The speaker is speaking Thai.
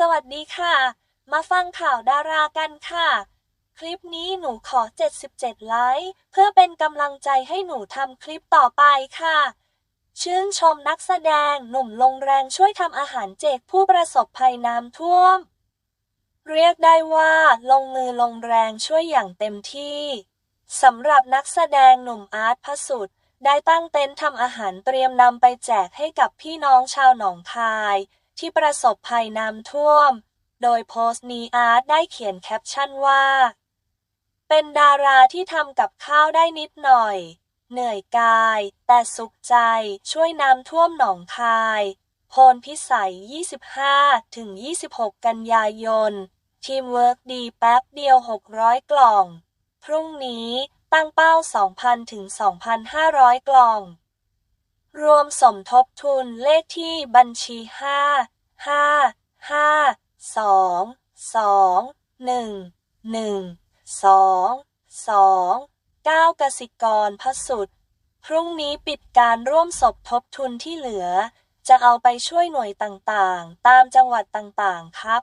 สวัสดีค่ะ มาฟังข่าวดารากันค่ะ คลิปนี้หนูขอ 77 ไลค์ เพื่อเป็นกำลังใจให้หนูทำคลิปต่อไปค่ะ ชื่นชมนักแสดงหนุ่มลงแรงช่วยทำอาหารเจกผู้ประสบภัยน้ำท่วม เรียกได้ว่า ลงมือลงแรงช่วยอย่างเต็มที่สำหรับนักแสดงหนุ่มอาร์ตพระสุดได้ตั้งเต็นท์ทำอาหารเตรียมนำไปแจกให้กับพี่น้องชาวหนองคาย ที่ประสบภัยน้ำท่วม โดยโพสต์นี้อาร์ตได้เขียนแคปชั่นว่า เป็นดาราที่ทำกับข้าวได้นิดหน่อย เหนื่อยกาย แต่สุขใจช่วยน้ำท่วมหนองคาย โพลพิสัย 25 ถึง 26 กันยายน ทีมเวิร์กดีแป๊บเดียว 600 กล่อง พรุ่งนี้ตั้งเป้า 2,000 ถึง 2,500 กล่อง รวมสมทบทุนเลขที่บัญชี 5 5 5 2 2 1 1 2 2 9กสิกรพสุดพรุ่งนี้ปิดการร่วมสมทบทุนที่เหลือ จะเอาไปช่วยหน่วยต่างๆ ตามจังหวัดต่างๆ ครับ